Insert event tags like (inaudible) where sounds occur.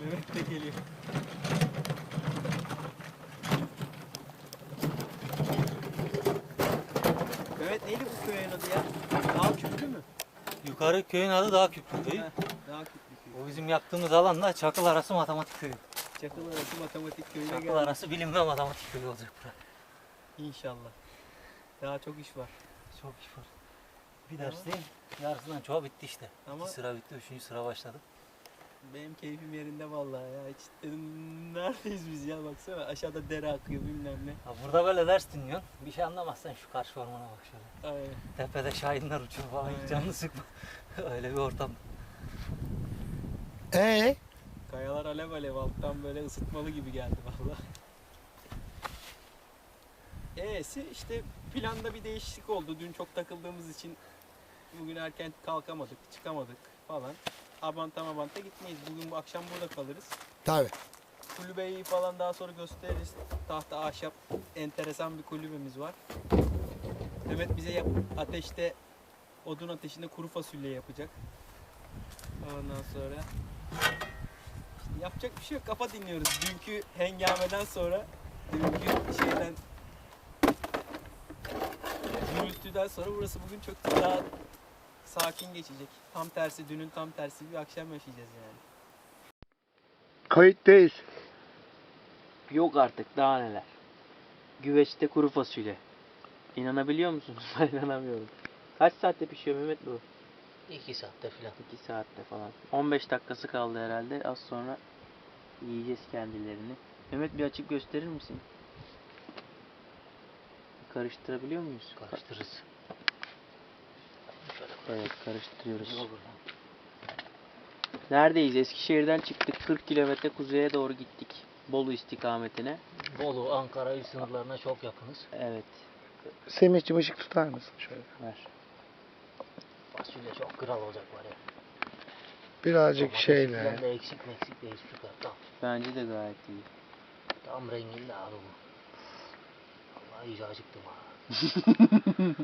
Mehmet de geliyor. Mehmet neydi bu köyün adı ya? Dağ Küplü mü? Yukarı köyün adı Dağ Küplü köyü. Heh, Dağ Küplü köyü. O bizim yaktığımız alan da Çakıl Arası Matematik Köyü. Çakıl arası matematik köyüne Çakıl geldik. Arası Bilim ve Matematik Köyü olacak bura. İnşallah. Daha çok iş var. Çok iş var. Bir dersteyim. Yarısından çoğu bitti işte. Ama- İki sıra bitti, üçüncü sıra başladı. Benim keyfim yerinde vallahi ya. Hiç dedim neredeyiz biz ya baksana aşağıda dere akıyor bilmem ne. Ha, burada böyle ders dinliyorsun. Bir şey anlamazsan şu karşı ormana bak şöyle. Aynen. Tepede şahinler uçuyor falan. Aynen. Hiç canını sıkma. (laughs) Öyle bir ortam. Ee, Kayalar alev alev alttan böyle ısıtmalı gibi geldi vallahi. E'si işte planda bir değişiklik oldu. Dün çok takıldığımız için bugün erken kalkamadık, çıkamadık falan. Abanta mabanta gitmeyiz. Bugün bu akşam burada kalırız. tabi. Kulübeyi falan daha sonra gösteririz. Tahta ahşap enteresan bir kulübemiz var. Mehmet bize yap- ateşte odun ateşinde kuru fasulye yapacak. Ondan sonra işte yapacak bir şey yok. Kafa dinliyoruz. Dünkü hengameden sonra dünkü şeyden gürültüden sonra burası bugün çok daha sakin geçecek. Tam tersi dünün tam tersi bir akşam yaşayacağız yani. Kayıttayız. Yok artık daha neler. Güveçte kuru fasulye. İnanabiliyor musunuz? (laughs) Ben inanamıyorum. Kaç saatte pişiyor Mehmet bu? İki saatte falan. 2 saatte falan. 15 dakikası kaldı herhalde. Az sonra yiyeceğiz kendilerini. Mehmet bir açıp gösterir misin? Karıştırabiliyor muyuz? Karıştırırız. Evet karıştırıyoruz. Neredeyiz? Eskişehir'den çıktık. 40 kilometre kuzeye doğru gittik. Bolu istikametine. Bolu, Ankara il sınırlarına çok yakınız. Evet. Semih'cim ışık tutar mısın şöyle? Ver. Fasulye çok kral olacak var ya. Birazcık Domates şeyle. falan da eksik meksik değil süper. Tam, Bence de gayet iyi. tam renginde abi bu. Vallahi iyice acıktım ha. (laughs)